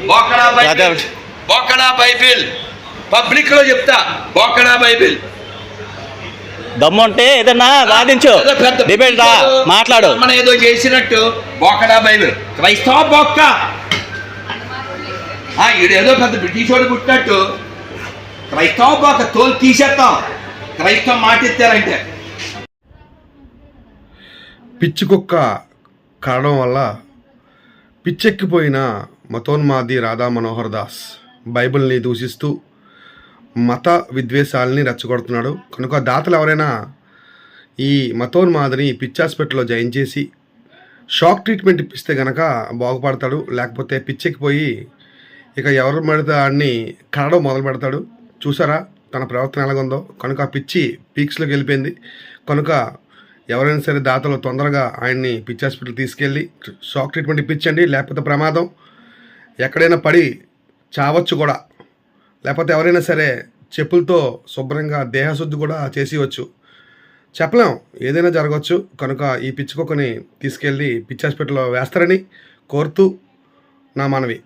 బోకడా Bible. బోకడా Bible. పబ్లిక్లో చెప్తా బోకడా Bible. దమ్ము అంటే ఏదన్నా వాదించు. డిబేట్ రా మాట్లాడు. మన ఏదో చేసినట్టు బోకడా బైబిల్. క్రైస్తవ బొక్క. ఆ, ఈడేదో పెద్ద బ్రిటిష్ వాడు పుట్టినట్టు. క్రైస్తవ బొక్క తోలు తీసేస్తాం. క్రైస్తవం మాట ఇస్తారంటే పిచ్చి కుక్క కారడం వల్ల పిచ్చెక్కిపోయిన మతోన్మాది రాధా మనోహర్ దాస్ బైబిల్ని దూషిస్తూ మత విద్వేషాలని రెచ్చగొడుతున్నాడు. కనుక దాతలు ఎవరైనా ఈ మతోన్మాదిని పిచ్చి హాస్పిటల్లో జాయిన్ చేసి షాక్ ట్రీట్మెంట్ ఇప్పిస్తే గనక బాగుపడతాడు. లేకపోతే పిచ్చెక్కిపోయి ఇక ఎవరు పెడితే ఆడిని కరడం మొదలు పెడతాడు. చూసారా? తన ప్రవర్తన ఎలాగుందో. కనుక పిచ్చి పీక్స్లోకి వెళ్ళిపోయింది. కనుక ఎవరైనా సరే దాతలు తొందరగా ఆయన్ని పిచ్చి హాస్పిటల్ తీసుకెళ్ళి షాక్ ట్రీట్మెంట్ ఇప్పించండి లేకపోతే ప్రమాదం. ఎక్కడైనా పడి చావచ్చు కూడా. లేకపోతే ఎవరైనా సరే చెప్పులతో శుభ్రంగా దేహశుద్ధి కూడా చేసేయవచ్చు చెప్పలేం ఏదైనా జరగవచ్చు కనుక ఈ పిచ్చుకొక్కని తీసుకెళ్ళి పిచ్చి హాస్పిటల్లో వేస్తారని కోరుతూ నా మనవి.